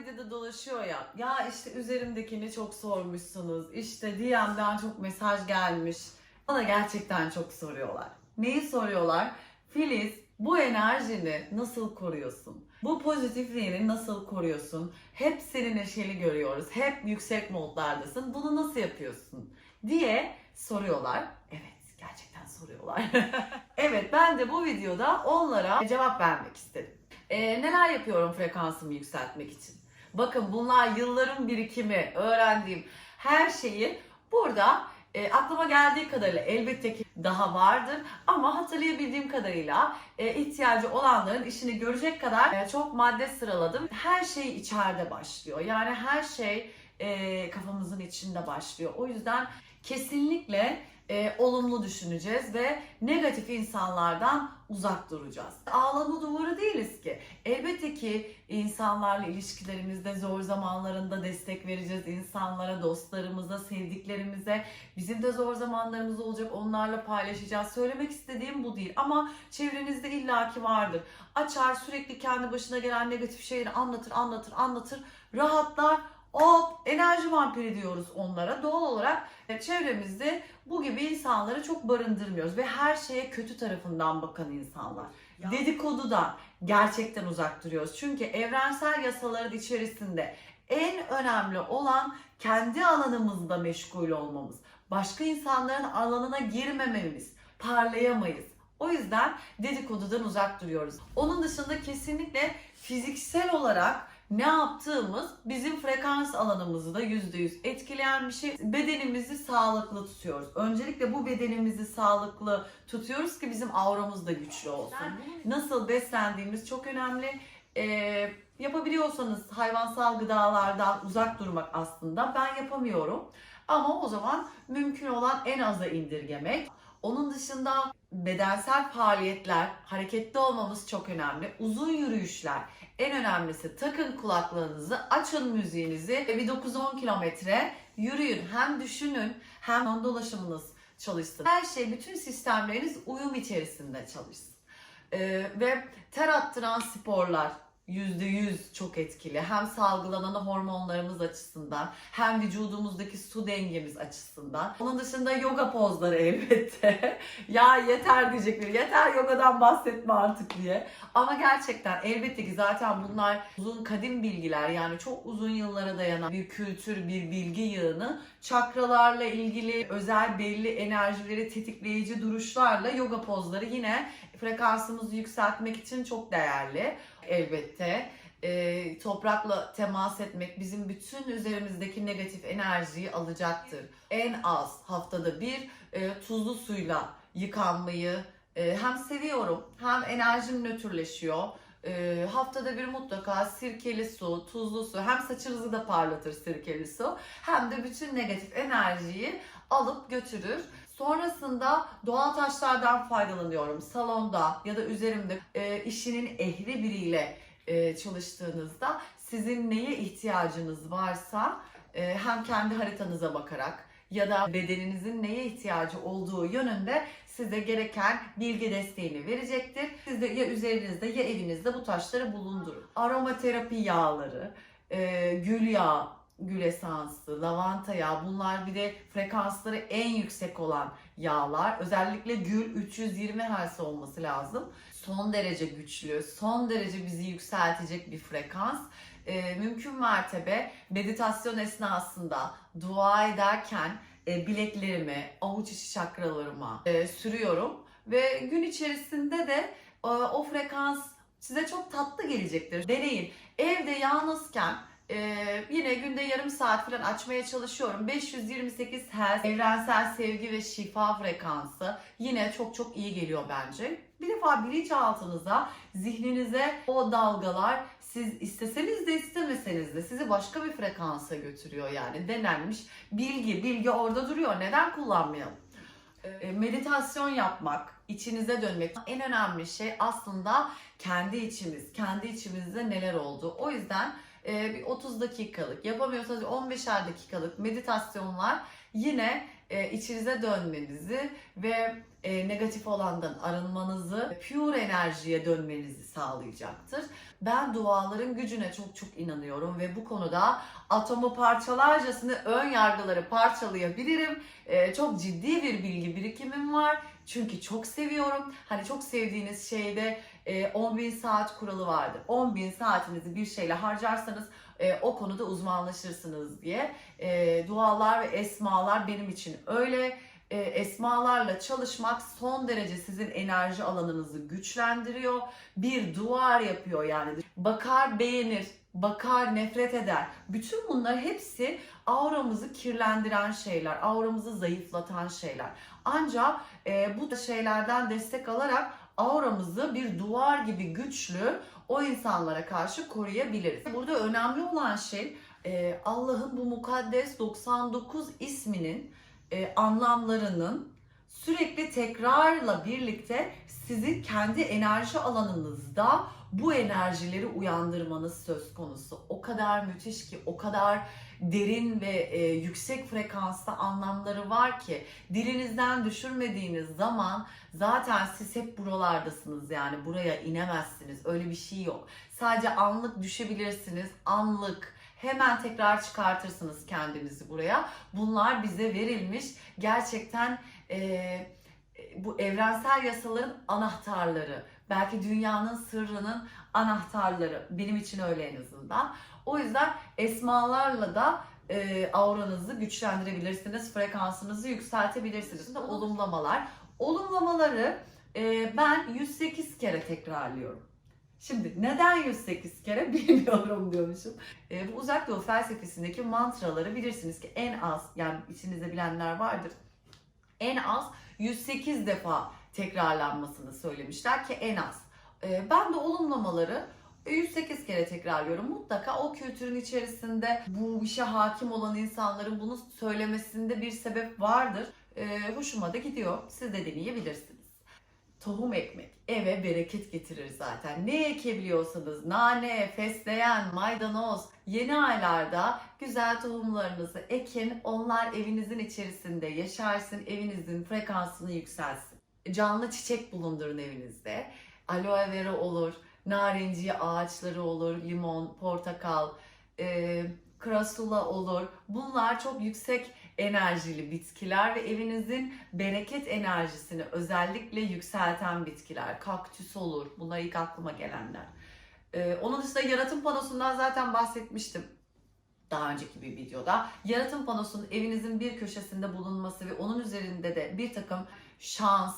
medyada dolaşıyor ya. Ya işte üzerimdekini çok sormuşsunuz. İşte DM'den çok mesaj gelmiş. Bana gerçekten çok soruyorlar. Neyi soruyorlar? Filiz bu enerjini nasıl koruyorsun? Bu pozitifliğini nasıl koruyorsun? Hep seni neşeli görüyoruz. Hep yüksek modlardasın. Bunu nasıl yapıyorsun? diye soruyorlar. Evet, gerçekten soruyorlar. evet, ben de bu videoda onlara cevap vermek istedim. Ee, neler yapıyorum frekansımı yükseltmek için? Bakın bunlar yılların birikimi, öğrendiğim her şeyi burada e, aklıma geldiği kadarıyla elbette ki daha vardır ama hatırlayabildiğim kadarıyla e, ihtiyacı olanların işini görecek kadar e, çok madde sıraladım. Her şey içeride başlıyor. Yani her şey e, kafamızın içinde başlıyor. O yüzden kesinlikle e, olumlu düşüneceğiz ve negatif insanlardan uzak duracağız. Ağlama duvarı değiliz ki. Elbette ki insanlarla ilişkilerimizde zor zamanlarında destek vereceğiz insanlara, dostlarımıza, sevdiklerimize. Bizim de zor zamanlarımız olacak, onlarla paylaşacağız. Söylemek istediğim bu değil ama çevrenizde illaki vardır. Açar sürekli kendi başına gelen negatif şeyleri anlatır, anlatır, anlatır. Rahatlar, Hop enerji vampiri diyoruz onlara. Doğal olarak e, çevremizde bu gibi insanları çok barındırmıyoruz ve her şeye kötü tarafından bakan insanlar. Ya. Dedikodudan gerçekten uzak duruyoruz. Çünkü evrensel yasaların içerisinde en önemli olan kendi alanımızda meşgul olmamız. Başka insanların alanına girmememiz, parlayamayız. O yüzden dedikodudan uzak duruyoruz. Onun dışında kesinlikle fiziksel olarak ne yaptığımız bizim frekans alanımızı da %100 etkileyen bir şey. Bedenimizi sağlıklı tutuyoruz. Öncelikle bu bedenimizi sağlıklı tutuyoruz ki bizim auramız da güçlü olsun. Nasıl beslendiğimiz çok önemli. Ee, yapabiliyorsanız hayvansal gıdalardan uzak durmak aslında. Ben yapamıyorum. Ama o zaman mümkün olan en aza indirgemek. Onun dışında bedensel faaliyetler, hareketli olmamız çok önemli. Uzun yürüyüşler, en önemlisi takın kulaklığınızı, açın müziğinizi ve bir 9-10 kilometre yürüyün. Hem düşünün hem kan dolaşımınız çalışsın. Her şey, bütün sistemleriniz uyum içerisinde çalışsın. Ee, ve ter attıran sporlar %100 çok etkili. Hem salgılanan hormonlarımız açısından hem vücudumuzdaki su dengemiz açısından. Onun dışında yoga pozları elbette. ya yeter diyecekler. Yeter yogadan bahsetme artık diye. Ama gerçekten elbette ki zaten bunlar uzun kadim bilgiler yani çok uzun yıllara dayanan bir kültür, bir bilgi yığını. Çakralarla ilgili özel belli enerjileri tetikleyici duruşlarla yoga pozları yine frekansımızı yükseltmek için çok değerli elbette. Ee, toprakla temas etmek bizim bütün üzerimizdeki negatif enerjiyi alacaktır. En az haftada bir e, tuzlu suyla yıkanmayı e, hem seviyorum hem enerjim nötrleşiyor. E, haftada bir mutlaka sirkeli su, tuzlu su hem saçınızı da parlatır sirkeli su hem de bütün negatif enerjiyi alıp götürür. Sonrasında doğal taşlardan faydalanıyorum. Salonda ya da üzerimde e, işinin ehli biriyle e, çalıştığınızda sizin neye ihtiyacınız varsa e, hem kendi haritanıza bakarak ya da bedeninizin neye ihtiyacı olduğu yönünde size gereken bilgi desteğini verecektir. Siz de ya üzerinizde ya evinizde bu taşları bulundurun. Aromaterapi yağları, e, gül yağı, gül esansı, lavanta yağı bunlar bir de frekansları en yüksek olan yağlar. Özellikle gül 320 Hz olması lazım. Son derece güçlü, son derece bizi yükseltecek bir frekans. Ee, mümkün mertebe meditasyon esnasında dua ederken e, bileklerimi, avuç içi çakralarıma e, sürüyorum. Ve gün içerisinde de e, o frekans size çok tatlı gelecektir. Deneyin. Evde yalnızken ee, yine günde yarım saat falan açmaya çalışıyorum. 528 Hz evrensel sevgi ve şifa frekansı yine çok çok iyi geliyor bence. Bir defa bilinçaltınıza, zihninize o dalgalar siz isteseniz de istemeseniz de sizi başka bir frekansa götürüyor yani denenmiş bilgi, bilgi orada duruyor. Neden kullanmayalım? E, meditasyon yapmak, içinize dönmek en önemli şey aslında kendi içimiz, kendi içimizde neler oldu. O yüzden e, bir 30 dakikalık yapamıyorsanız 15'er dakikalık meditasyonlar yine e, içinize dönmenizi ve e, negatif olandan arınmanızı, pure enerjiye dönmenizi sağlayacaktır. Ben duaların gücüne çok çok inanıyorum ve bu konuda atomu parçalarcasını ön yargıları parçalayabilirim. E, çok ciddi bir bilgi birikimim var. Çünkü çok seviyorum. Hani çok sevdiğiniz şeyde e, 10.000 saat kuralı vardır. 10.000 saatinizi bir şeyle harcarsanız e, o konuda uzmanlaşırsınız diye. E, dualar ve esmalar benim için öyle. E, esmalarla çalışmak son derece sizin enerji alanınızı güçlendiriyor. Bir duvar yapıyor yani. Bakar beğenir, bakar nefret eder. Bütün bunlar hepsi auramızı kirlendiren şeyler, auramızı zayıflatan şeyler. Ancak e, bu şeylerden destek alarak auramızı bir duvar gibi güçlü o insanlara karşı koruyabiliriz. Burada önemli olan şey e, Allah'ın bu mukaddes 99 isminin e, anlamlarının sürekli tekrarla birlikte sizin kendi enerji alanınızda bu enerjileri uyandırmanız söz konusu. O kadar müthiş ki, o kadar derin ve e, yüksek frekansta anlamları var ki dilinizden düşürmediğiniz zaman zaten siz hep buralardasınız yani buraya inemezsiniz. Öyle bir şey yok. Sadece anlık düşebilirsiniz. Anlık hemen tekrar çıkartırsınız kendinizi buraya. Bunlar bize verilmiş gerçekten e, bu evrensel yasaların anahtarları. Belki dünyanın sırrının anahtarları. Benim için öyle en azından. O yüzden esmalarla da e, auranızı güçlendirebilirsiniz. Frekansınızı yükseltebilirsiniz. Şimdi olumlamalar. Olumlamaları e, ben 108 kere tekrarlıyorum. Şimdi neden 108 kere bilmiyorum diyormuşum. E, bu uzak doğu felsefesindeki mantraları bilirsiniz ki en az yani içinizde bilenler vardır. En az 108 defa tekrarlanmasını söylemişler ki en az. E, ben de olumlamaları 108 kere tekrarlıyorum. Mutlaka o kültürün içerisinde bu işe hakim olan insanların bunu söylemesinde bir sebep vardır. E, hoşuma da gidiyor. Siz de deneyebilirsiniz. Tohum ekmek eve bereket getirir zaten. Ne ekebiliyorsanız nane, fesleğen, maydanoz yeni aylarda güzel tohumlarınızı ekin. Onlar evinizin içerisinde yaşarsın. Evinizin frekansını yükselsin. Canlı çiçek bulundurun evinizde. Aloe vera olur, narenciye ağaçları olur, limon, portakal, e, krasula olur. Bunlar çok yüksek enerjili bitkiler ve evinizin bereket enerjisini özellikle yükselten bitkiler. Kaktüs olur. Bunlar ilk aklıma gelenler. Ee, onun dışında yaratım panosundan zaten bahsetmiştim daha önceki bir videoda. Yaratım panosunun evinizin bir köşesinde bulunması ve onun üzerinde de bir takım şans,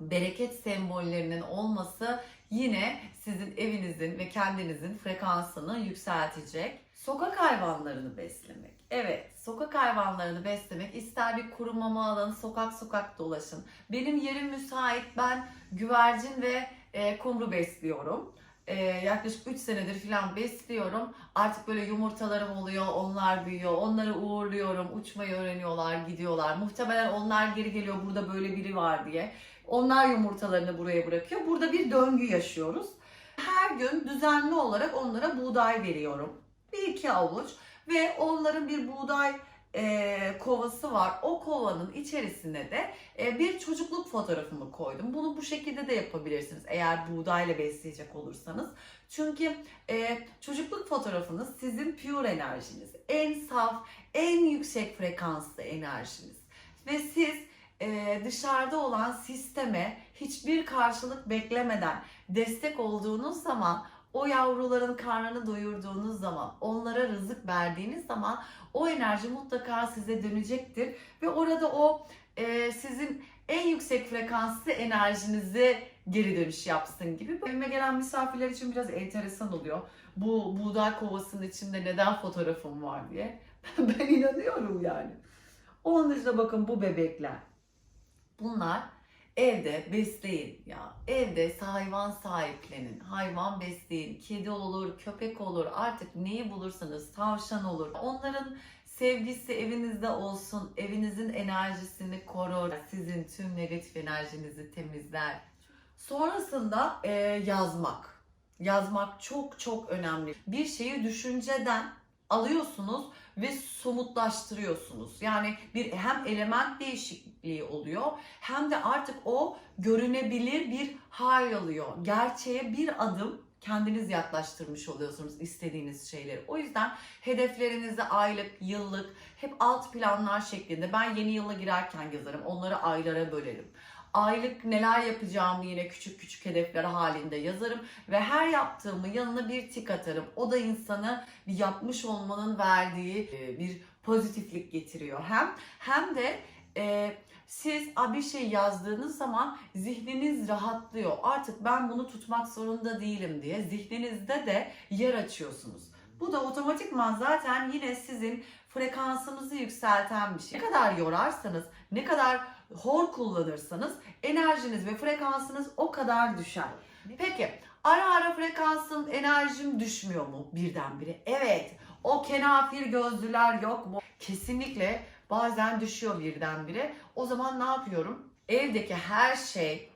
bereket sembollerinin olması yine sizin evinizin ve kendinizin frekansını yükseltecek. Sokak hayvanlarını beslemek. Evet, sokak hayvanlarını beslemek ister bir kuru mama alın, sokak sokak dolaşın. Benim yerim müsait, ben güvercin ve e, kumru besliyorum. E, yaklaşık 3 senedir falan besliyorum. Artık böyle yumurtalarım oluyor, onlar büyüyor, onları uğurluyorum, uçmayı öğreniyorlar, gidiyorlar. Muhtemelen onlar geri geliyor, burada böyle biri var diye. Onlar yumurtalarını buraya bırakıyor. Burada bir döngü yaşıyoruz. Her gün düzenli olarak onlara buğday veriyorum. Bir iki avuç ve onların bir buğday e, kovası var. O kovanın içerisine de e, bir çocukluk fotoğrafımı koydum. Bunu bu şekilde de yapabilirsiniz eğer buğdayla besleyecek olursanız. Çünkü e, çocukluk fotoğrafınız sizin pure enerjiniz. En saf, en yüksek frekanslı enerjiniz. Ve siz e, dışarıda olan sisteme hiçbir karşılık beklemeden destek olduğunuz zaman o yavruların karnını doyurduğunuz zaman, onlara rızık verdiğiniz zaman o enerji mutlaka size dönecektir ve orada o e, sizin en yüksek frekanslı enerjinizi geri dönüş yapsın gibi. Evime gelen misafirler için biraz enteresan oluyor. Bu buğday kovasının içinde neden fotoğrafım var diye. ben inanıyorum yani. Onun dışında bakın bu bebekler. Bunlar Evde besleyin ya. Evde hayvan sahiplenin. Hayvan besleyin. Kedi olur, köpek olur. Artık neyi bulursanız tavşan olur. Onların sevgisi evinizde olsun. Evinizin enerjisini korur. Sizin tüm negatif enerjinizi temizler. Sonrasında e, yazmak. Yazmak çok çok önemli. Bir şeyi düşünceden alıyorsunuz ve somutlaştırıyorsunuz. Yani bir hem element değişikliği oluyor hem de artık o görünebilir bir hal alıyor. Gerçeğe bir adım kendiniz yaklaştırmış oluyorsunuz istediğiniz şeyleri. O yüzden hedeflerinizi aylık, yıllık, hep alt planlar şeklinde. Ben yeni yıla girerken yazarım. Onları aylara bölerim. Aylık neler yapacağımı yine küçük küçük hedefler halinde yazarım ve her yaptığımı yanına bir tik atarım. O da insanı bir yapmış olmanın verdiği e, bir pozitiflik getiriyor. Hem hem de e, siz bir şey yazdığınız zaman zihniniz rahatlıyor. Artık ben bunu tutmak zorunda değilim diye zihninizde de yer açıyorsunuz. Bu da otomatikman zaten yine sizin frekansınızı yükselten bir şey. Ne kadar yorarsanız, ne kadar hor kullanırsanız enerjiniz ve frekansınız o kadar düşer. Peki ara ara frekansım, enerjim düşmüyor mu birdenbire? Evet. O kenafir gözlüler yok mu? Kesinlikle bazen düşüyor birdenbire. O zaman ne yapıyorum? Evdeki her şey,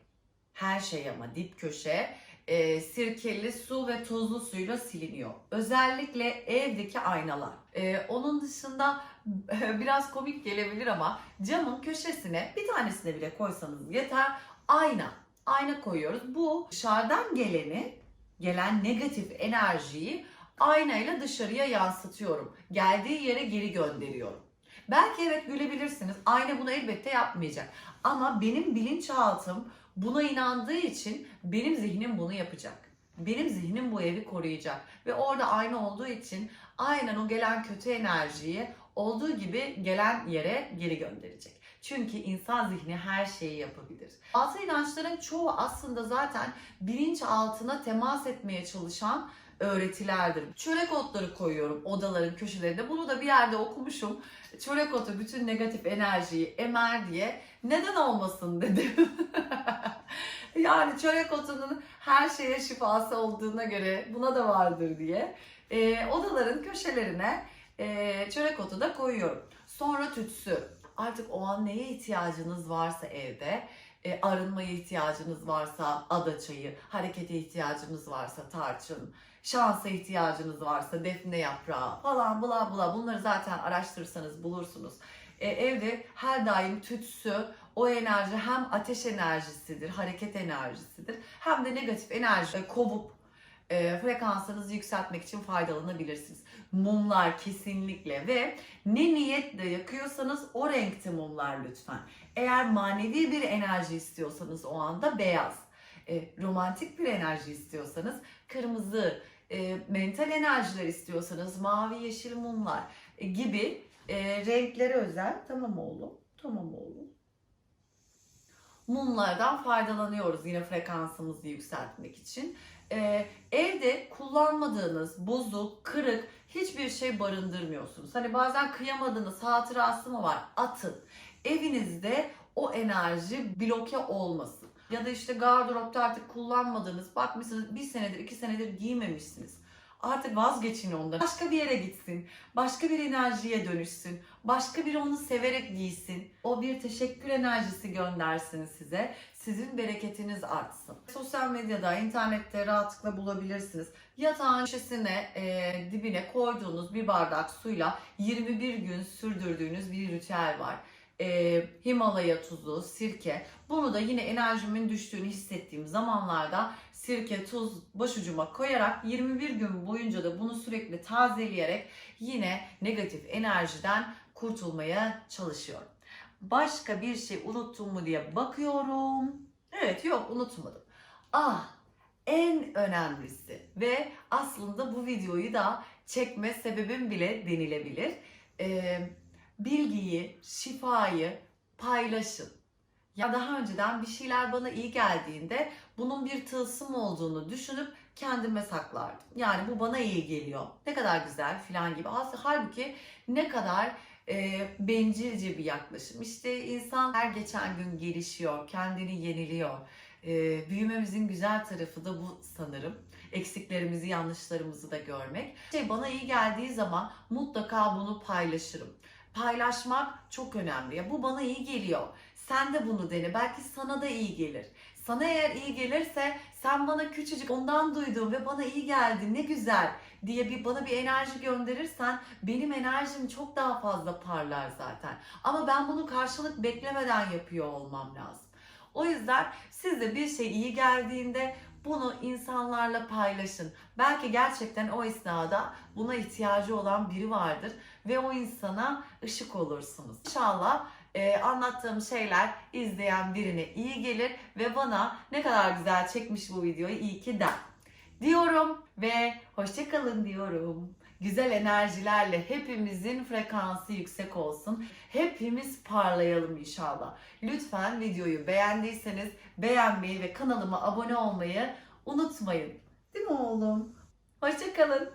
her şey ama dip köşe e, sirkeli su ve tuzlu suyla siliniyor. Özellikle evdeki aynalar. E, onun dışında biraz komik gelebilir ama camın köşesine bir tanesine bile koysanız yeter. Ayna. Ayna koyuyoruz. Bu dışarıdan geleni, gelen negatif enerjiyi aynayla dışarıya yansıtıyorum. Geldiği yere geri gönderiyorum. Belki evet gülebilirsiniz. Ayna bunu elbette yapmayacak. Ama benim bilinçaltım buna inandığı için benim zihnim bunu yapacak. Benim zihnim bu evi koruyacak. Ve orada ayna olduğu için aynen o gelen kötü enerjiyi olduğu gibi gelen yere geri gönderecek. Çünkü insan zihni her şeyi yapabilir. Batı inançların çoğu aslında zaten bilinç altına temas etmeye çalışan öğretilerdir. Çörek otları koyuyorum odaların köşelerinde. Bunu da bir yerde okumuşum. Çörek otu bütün negatif enerjiyi emer diye. Neden olmasın dedim. yani çörek otunun her şeye şifası olduğuna göre buna da vardır diye. E, odaların köşelerine e, çörek otu da koyuyorum. Sonra tütsü. Artık o an neye ihtiyacınız varsa evde, e, arınmaya ihtiyacınız varsa ada çayı, harekete ihtiyacınız varsa tarçın, şansa ihtiyacınız varsa defne yaprağı falan bla bla bunları zaten araştırırsanız bulursunuz. E, evde her daim tütsü, o enerji hem ateş enerjisidir, hareket enerjisidir hem de negatif enerji e, kovup e, frekansınızı yükseltmek için faydalanabilirsiniz. Mumlar kesinlikle ve ne niyetle yakıyorsanız o renkte mumlar lütfen. Eğer manevi bir enerji istiyorsanız o anda beyaz. E, romantik bir enerji istiyorsanız kırmızı, e, mental enerjiler istiyorsanız mavi, yeşil mumlar e, gibi e, renklere özel. Tamam oğlum, tamam oğlum. Mumlardan faydalanıyoruz yine frekansımızı yükseltmek için. Ee, evde kullanmadığınız bozuk, kırık hiçbir şey barındırmıyorsunuz. Hani bazen kıyamadığınız hatırası mı var? Atın. Evinizde o enerji bloke olmasın. Ya da işte gardıropta artık kullanmadığınız, bakmışsınız bir senedir, iki senedir giymemişsiniz. Artık vazgeçin ondan. Başka bir yere gitsin. Başka bir enerjiye dönüşsün. Başka biri onu severek giysin. O bir teşekkür enerjisi göndersin size. Sizin bereketiniz artsın. Sosyal medyada, internette rahatlıkla bulabilirsiniz. Yatağın köşesine, e, dibine koyduğunuz bir bardak suyla 21 gün sürdürdüğünüz bir ritüel var. E, Himalaya tuzu, sirke. Bunu da yine enerjimin düştüğünü hissettiğim zamanlarda sirke, tuz başucuma koyarak 21 gün boyunca da bunu sürekli tazeleyerek yine negatif enerjiden kurtulmaya çalışıyorum. Başka bir şey unuttum mu diye bakıyorum. Evet yok unutmadım. Ah en önemlisi ve aslında bu videoyu da çekme sebebim bile denilebilir. Ee, bilgiyi, şifayı paylaşın. Ya daha önceden bir şeyler bana iyi geldiğinde bunun bir tılsım olduğunu düşünüp kendime saklardım. Yani bu bana iyi geliyor. Ne kadar güzel filan gibi. Aslında halbuki ne kadar e, bencilce bir yaklaşım. İşte insan her geçen gün gelişiyor, kendini yeniliyor. E, büyümemizin güzel tarafı da bu sanırım. Eksiklerimizi, yanlışlarımızı da görmek. Şey bana iyi geldiği zaman mutlaka bunu paylaşırım. Paylaşmak çok önemli. Ya bu bana iyi geliyor. Sen de bunu dene. Belki sana da iyi gelir. Sana eğer iyi gelirse sen bana küçücük ondan duydum ve bana iyi geldi ne güzel diye bir bana bir enerji gönderirsen benim enerjim çok daha fazla parlar zaten. Ama ben bunu karşılık beklemeden yapıyor olmam lazım. O yüzden siz de bir şey iyi geldiğinde bunu insanlarla paylaşın. Belki gerçekten o esnada buna ihtiyacı olan biri vardır ve o insana ışık olursunuz. İnşallah e, anlattığım şeyler izleyen birine iyi gelir ve bana ne kadar güzel çekmiş bu videoyu iyi ki der. Diyorum ve hoşçakalın diyorum. Güzel enerjilerle hepimizin frekansı yüksek olsun. Hepimiz parlayalım inşallah. Lütfen videoyu beğendiyseniz beğenmeyi ve kanalıma abone olmayı unutmayın. Değil mi oğlum? Hoşçakalın.